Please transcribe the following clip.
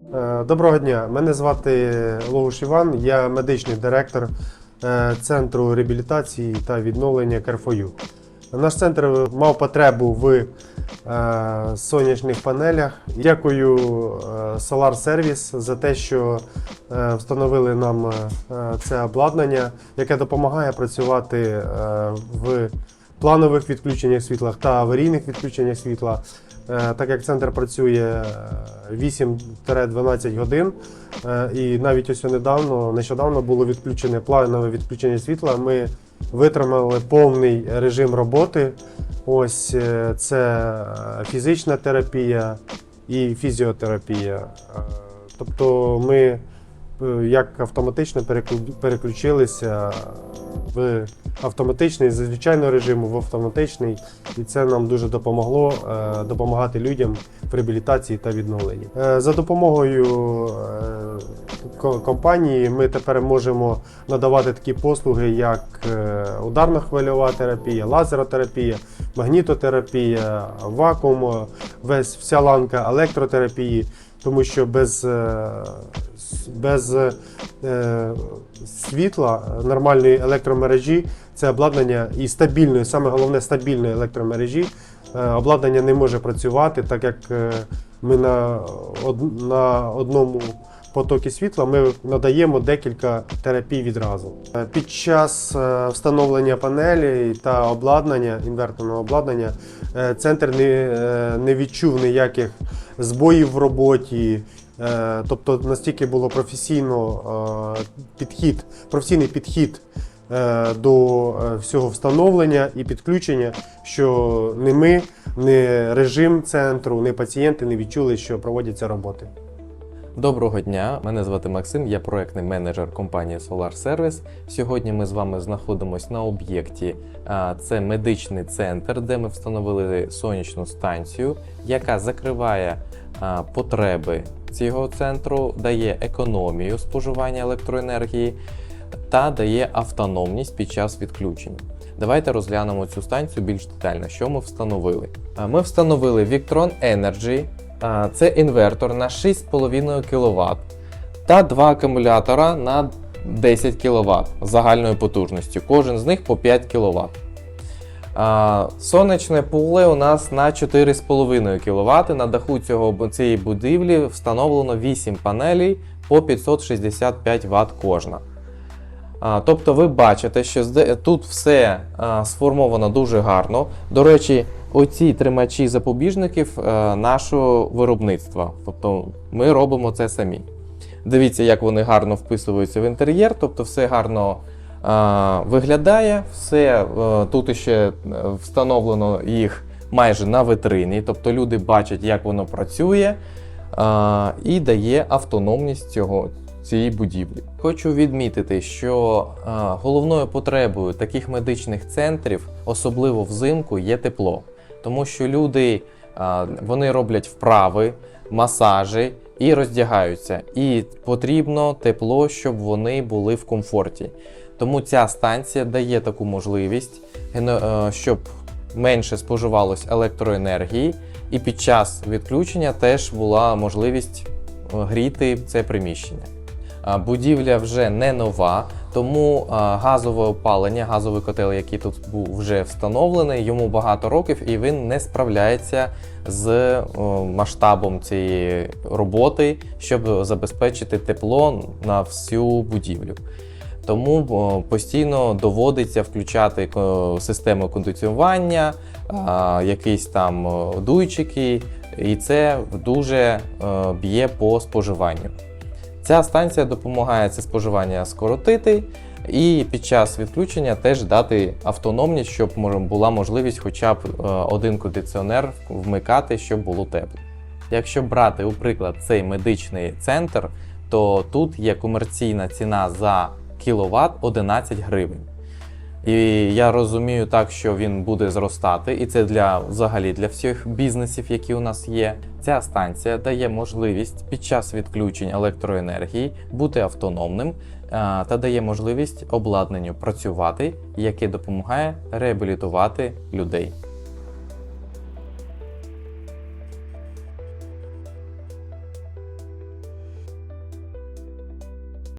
Е, Доброго дня, мене звати Логуш Іван, я медичний директор е, Центру реабілітації та відновлення Керфою. Наш центр мав потребу в е, сонячних панелях. Дякую Solar Service за те, що встановили нам це обладнання, яке допомагає працювати в планових відключеннях світла та аварійних відключеннях світла. Е, Так як центр працює е, 8-12 годин, е, і навіть ось недавно, нещодавно було відключене планове відключення світла. Ми витримали повний режим роботи. Ось е, це е, фізична терапія і фізіотерапія. Е, Тобто ми е, як автоматично переклю- переключилися в автоматичний з звичайного режиму в автоматичний, і це нам дуже допомогло е, допомагати людям в реабілітації та відновленні. Е, За допомогою е, компанії ми тепер можемо надавати такі послуги, як е, ударно-хвильова терапія, лазеротерапія, магнітотерапія, вакуум, весь вся ланка електротерапії, тому що без, е, без е, світла нормальної електромережі це обладнання і стабільної, саме головне стабільної електромережі. е, Обладнання не може працювати, так як е, ми на, од- на одному потокі світла ми надаємо декілька терапій відразу. Е, Під час е, встановлення панелі та обладнання, інверторного обладнання, е, центр не, е, не відчув ніяких збоїв в роботі. Е, Тобто настільки було професійно е, підхід, професійний підхід е, до всього встановлення і підключення, що не ми, не режим центру, не пацієнти не відчули, що проводяться роботи. Доброго дня, мене звати Максим, я проектний менеджер компанії Solar Service. Сьогодні ми з вами знаходимося на об'єкті. Це медичний центр, де ми встановили сонячну станцію, яка закриває потреби цього центру, дає економію споживання електроенергії та дає автономність під час відключень. Давайте розглянемо цю станцію більш детально. Що ми встановили? Ми встановили Victron Energy. Це інвертор на 6,5 кВт та два акумулятора на 10 кВт загальною потужністю. Кожен з них по 5 кВт. Сонячне поле у нас на 4,5 кВт. На даху цього, цієї будівлі встановлено 8 панелей по 565 Вт кожна. Тобто ви бачите, що тут все сформовано дуже гарно. До речі, оці тримачі запобіжників нашого виробництва. Тобто ми робимо це самі. Дивіться, як вони гарно вписуються в інтер'єр, тобто все гарно виглядає, все тут ще е, встановлено їх майже на витрині, тобто люди бачать, як воно працює і дає автономність цього, цієї будівлі. Хочу відмітити, що головною потребою таких медичних центрів, особливо взимку, є тепло, тому що люди вони роблять вправи, масажі і роздягаються. І потрібно тепло, щоб вони були в комфорті. Тому ця станція дає таку можливість, е, щоб менше споживалось електроенергії, і під час відключення теж була можливість е, гріти це приміщення. Будівля вже не нова, тому газове опалення, газовий котел, який тут був вже встановлений, йому багато років і він не справляється з масштабом цієї роботи, щоб забезпечити тепло на всю будівлю. Тому постійно доводиться включати систему кондиціювання, якісь там дуйчики, і це дуже е, б'є по споживанню. Ця станція допомагає це споживання скоротити і під час відключення теж дати автономність, щоб була можливість хоча б е, один кондиціонер вмикати, щоб було тепло. Якщо брати, у приклад, цей медичний центр, то тут є комерційна ціна за кіловат 11 гривень. І я розумію так, що він буде зростати, і це для взагалі для всіх бізнесів, які у нас є. Ця станція дає можливість під час відключень електроенергії бути автономним а, та дає можливість обладнанню працювати, яке допомагає реабілітувати людей.